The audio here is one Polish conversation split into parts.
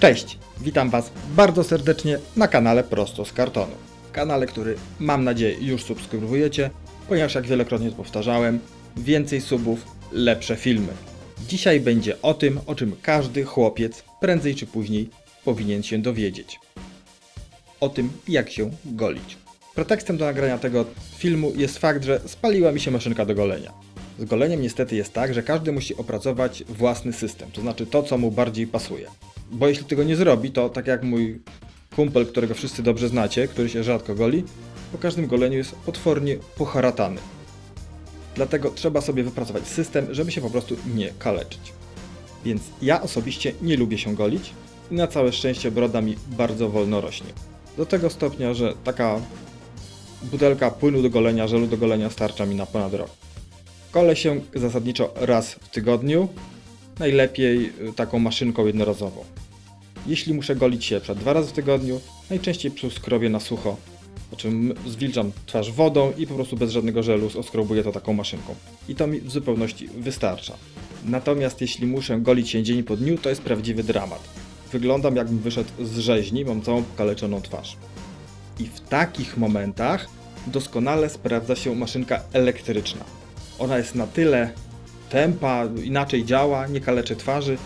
Cześć, witam Was bardzo serdecznie na kanale Prosto z Kartonu. Kanale, który mam nadzieję już subskrybujecie, ponieważ jak wielokrotnie powtarzałem, więcej subów, lepsze filmy. Dzisiaj będzie o tym, o czym każdy chłopiec prędzej czy później powinien się dowiedzieć. O tym, jak się golić. Pretekstem do nagrania tego filmu jest fakt, że spaliła mi się maszynka do golenia. Z goleniem niestety jest tak, że każdy musi opracować własny system, to znaczy to, co mu bardziej pasuje. Bo jeśli tego nie zrobi, to tak jak mój kumpel, którego wszyscy dobrze znacie, który się rzadko goli, po każdym goleniu jest potwornie poharatany. Dlatego trzeba sobie wypracować system, żeby się po prostu nie kaleczyć. Więc ja osobiście nie lubię się golić i na całe szczęście broda mi bardzo wolno rośnie. Do tego stopnia, że taka butelka płynu do golenia, żelu do golenia starcza mi na ponad rok. Golę się zasadniczo raz w tygodniu, najlepiej y, taką maszynką jednorazową. Jeśli muszę golić się przed dwa razy w tygodniu, najczęściej skrobię na sucho, po czym zwilżam twarz wodą i po prostu bez żadnego żelu oskrobuję to taką maszynką. I to mi w zupełności wystarcza. Natomiast jeśli muszę golić się dzień po dniu, to jest prawdziwy dramat. Wyglądam jakbym wyszedł z rzeźni, mam całą pokaleczoną twarz. I w takich momentach doskonale sprawdza się maszynka elektryczna. Ona jest na tyle tempa, inaczej działa, nie kaleczy twarzy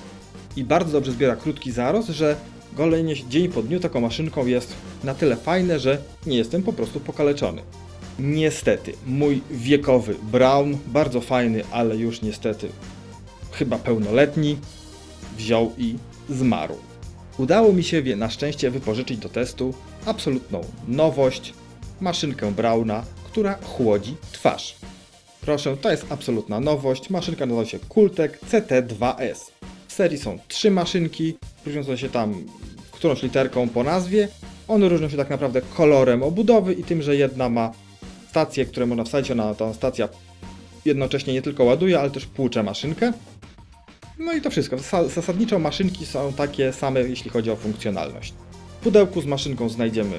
i bardzo dobrze zbiera krótki zarost, że golenie dzień po dniu taką maszynką jest na tyle fajne, że nie jestem po prostu pokaleczony. Niestety, mój wiekowy Brown, bardzo fajny, ale już niestety chyba pełnoletni, wziął i zmarł. Udało mi się na szczęście wypożyczyć do testu absolutną nowość, maszynkę Brauna, która chłodzi twarz. Proszę, to jest absolutna nowość. Maszynka nazywa się Kultek CT2S. W serii są trzy maszynki, różniące się tam którąś literką po nazwie. One różnią się tak naprawdę kolorem obudowy i tym, że jedna ma stację, które można wsadzić, ona ta stacja jednocześnie nie tylko ładuje, ale też płucze maszynkę. No i to wszystko. Zasa- Zasadniczo maszynki są takie same, jeśli chodzi o funkcjonalność. W pudełku z maszynką znajdziemy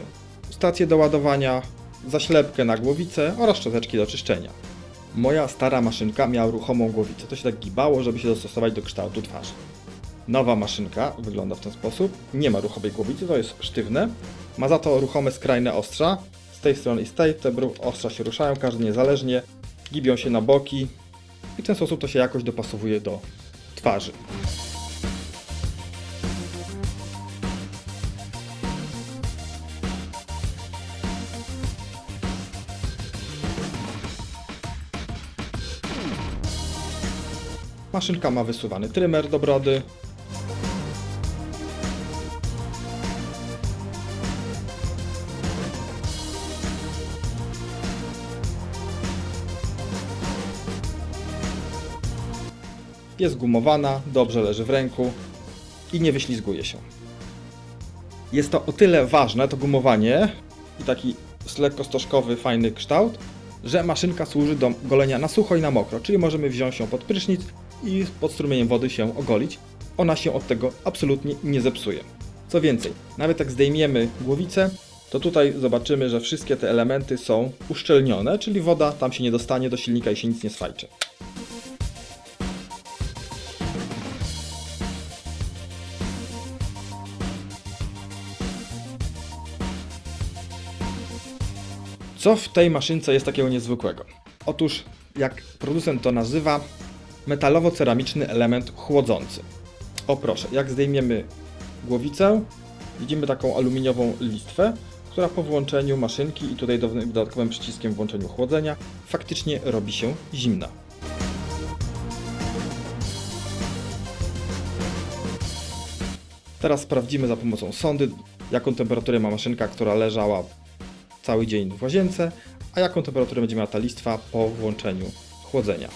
stację do ładowania, zaślepkę na głowicę oraz szczoteczki do czyszczenia. Moja stara maszynka miała ruchomą głowicę. To się tak gibało, żeby się dostosować do kształtu twarzy. Nowa maszynka wygląda w ten sposób. Nie ma ruchomej głowicy, to jest sztywne. Ma za to ruchome skrajne ostrza. Z tej strony i z tej te ostrza się ruszają, każdy niezależnie. Gibią się na boki. I w ten sposób to się jakoś dopasowuje do twarzy. Maszynka ma wysuwany trymer do brody. Jest gumowana, dobrze leży w ręku i nie wyślizguje się. Jest to o tyle ważne, to gumowanie i taki lekko stożkowy, fajny kształt, że maszynka służy do golenia na sucho i na mokro, czyli możemy wziąć ją pod prysznic i pod strumieniem wody się ogolić. Ona się od tego absolutnie nie zepsuje. Co więcej, nawet jak zdejmiemy głowicę, to tutaj zobaczymy, że wszystkie te elementy są uszczelnione, czyli woda tam się nie dostanie do silnika i się nic nie sfajczy. Co w tej maszynce jest takiego niezwykłego? Otóż, jak producent to nazywa, metalowo-ceramiczny element chłodzący. O proszę, jak zdejmiemy głowicę, widzimy taką aluminiową listwę, która po włączeniu maszynki i tutaj dodatkowym przyciskiem włączeniu chłodzenia faktycznie robi się zimna. Teraz sprawdzimy za pomocą sondy, jaką temperaturę ma maszynka, która leżała cały dzień w łazience, a jaką temperaturę będzie miała ta listwa po włączeniu chłodzenia.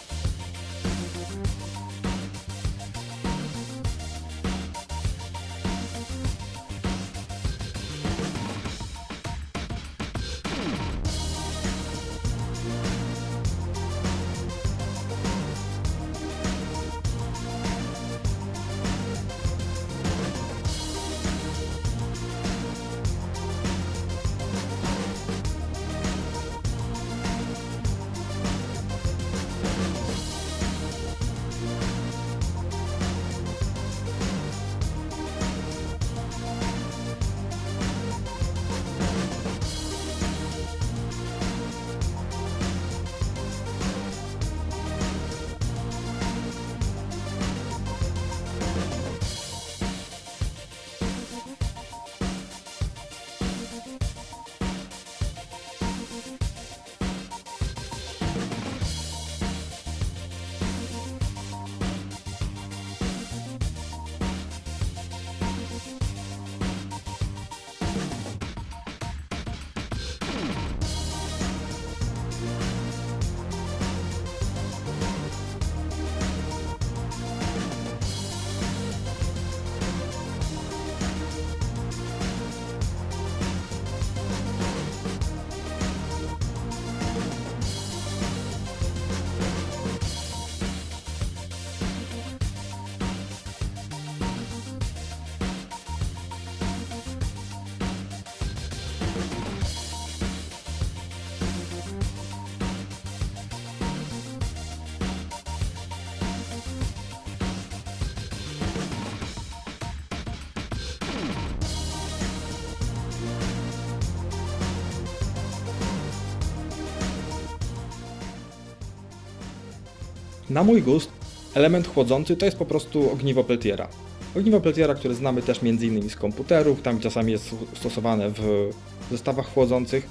Na mój gust element chłodzący to jest po prostu ogniwo Peltiera. Ogniwo Peltiera, które znamy też m.in. z komputerów, tam czasami jest stosowane w zestawach chłodzących.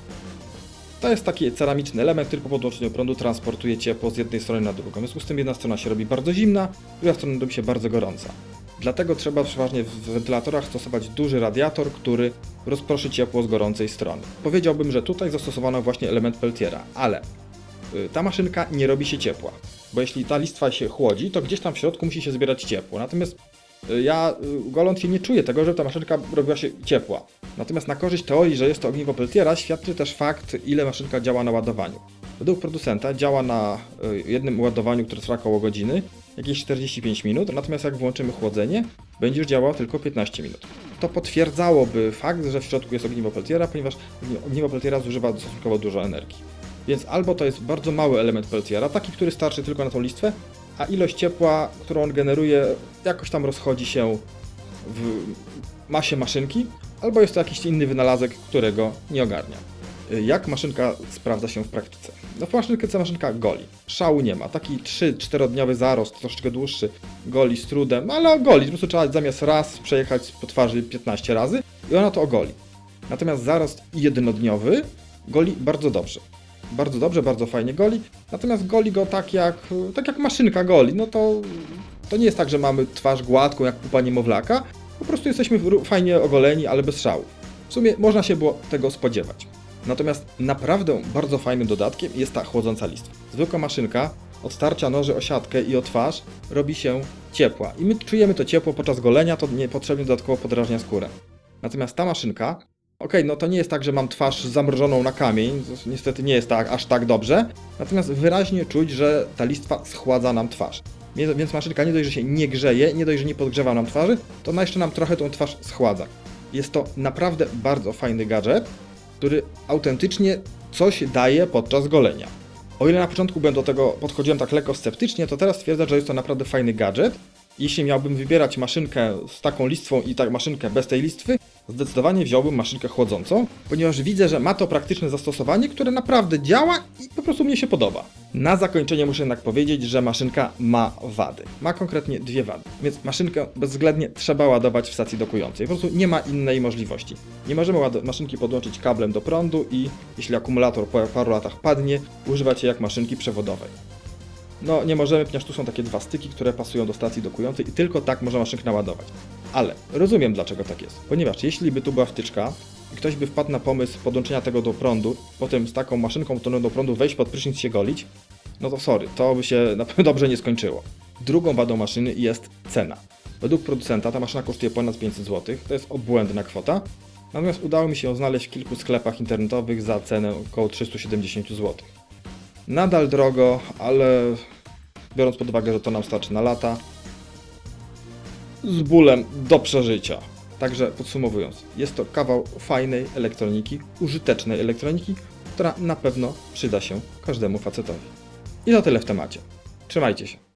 To jest taki ceramiczny element, który po podłączeniu prądu transportuje ciepło z jednej strony na drugą. W związku z tym jedna strona się robi bardzo zimna, druga strona robi się bardzo gorąca. Dlatego trzeba przeważnie w wentylatorach stosować duży radiator, który rozproszy ciepło z gorącej strony. Powiedziałbym, że tutaj zastosowano właśnie element Peltiera, ale y, ta maszynka nie robi się ciepła, bo jeśli ta listwa się chłodzi, to gdzieś tam w środku musi się zbierać ciepło. Natomiast y, ja y, goląc się nie czuję tego, że ta maszynka robiła się ciepła. Natomiast na korzyść teorii, że jest to ogniwo Peltiera, świadczy też fakt, ile maszynka działa na ładowaniu. Według producenta działa na y, jednym ładowaniu, które trwa około godziny, jakieś 45 minut, natomiast jak włączymy chłodzenie, będzie już działało tylko 15 minut. To potwierdzałoby fakt, że w środku jest ogniwo Peltiera, ponieważ ogniwo Peltiera zużywa stosunkowo dużo energii. Więc albo to jest bardzo mały element Peltiera, taki, który starczy tylko na tą listwę, a ilość ciepła, którą on generuje, jakoś tam rozchodzi się w masie maszynki, albo jest to jakiś inny wynalazek, którego nie ogarnia. Jak maszynka sprawdza się w praktyce? No w maszynce maszynka goli. Szału nie ma. Taki 3-4 dniowy zarost, troszeczkę dłuższy, goli z trudem, ale goli. Po prostu trzeba zamiast raz przejechać po twarzy 15 razy i ona to ogoli. Natomiast zarost jednodniowy goli bardzo dobrze. Bardzo dobrze, bardzo fajnie goli. Natomiast goli go tak jak, tak jak maszynka goli. No to, to nie jest tak, że mamy twarz gładką jak pupa niemowlaka. Po prostu jesteśmy fajnie ogoleni, ale bez szału. W sumie można się było tego spodziewać. Natomiast naprawdę bardzo fajnym dodatkiem jest ta chłodząca listwa. Zwykła maszynka od starcia noży o siatkę i o twarz robi się ciepła. I my czujemy to ciepło podczas golenia, to niepotrzebnie dodatkowo podrażnia skórę. Natomiast ta maszynka, okej, no to nie jest tak, że mam twarz zamrożoną na kamień, niestety nie jest tak aż tak dobrze, natomiast wyraźnie czuć, że ta listwa schładza nam twarz. Więc- maszynka nie dość, że się nie grzeje, nie dość, że nie podgrzewa nam twarzy, to ona jeszcze nam trochę tą twarz schładza. Jest to naprawdę bardzo fajny gadżet, który autentycznie coś daje podczas golenia. O ile na początku bym do tego podchodziłem tak lekko sceptycznie, to teraz stwierdzam, że jest to naprawdę fajny gadżet. Jeśli miałbym wybierać maszynkę z taką listwą i tak maszynkę bez tej listwy, zdecydowanie wziąłbym maszynkę chłodzącą, ponieważ widzę, że ma to praktyczne zastosowanie, które naprawdę działa i po prostu mnie się podoba. Na zakończenie muszę jednak powiedzieć, że maszynka ma wady. Ma konkretnie dwie wady, więc maszynkę bezwzględnie trzeba ładować w stacji dokującej. Po prostu nie ma innej możliwości. Nie możemy maszynki podłączyć kablem do prądu i jeśli akumulator po paru latach padnie, używać jej jak maszynki przewodowej. No nie możemy, ponieważ tu są takie dwa styki, które pasują do stacji dokującej i tylko tak można maszynkę naładować. Ale rozumiem dlaczego tak jest. Ponieważ jeśli by tu była wtyczka i ktoś by wpadł na pomysł podłączenia tego do prądu, potem z taką maszynką podłączoną do prądu wejść pod prysznic się golić, no to sorry, to by się na pewno dobrze nie skończyło. Drugą wadą maszyny jest cena. Według producenta ta maszyna kosztuje ponad 500 zł, to jest obłędna kwota. Natomiast udało mi się ją znaleźć w kilku sklepach internetowych za cenę około 370 zł. Nadal drogo, ale biorąc pod uwagę, że to nam starczy na lata, z bólem do przeżycia. Także podsumowując, jest to kawał fajnej elektroniki, użytecznej elektroniki, która na pewno przyda się każdemu facetowi. I to tyle w temacie. Trzymajcie się.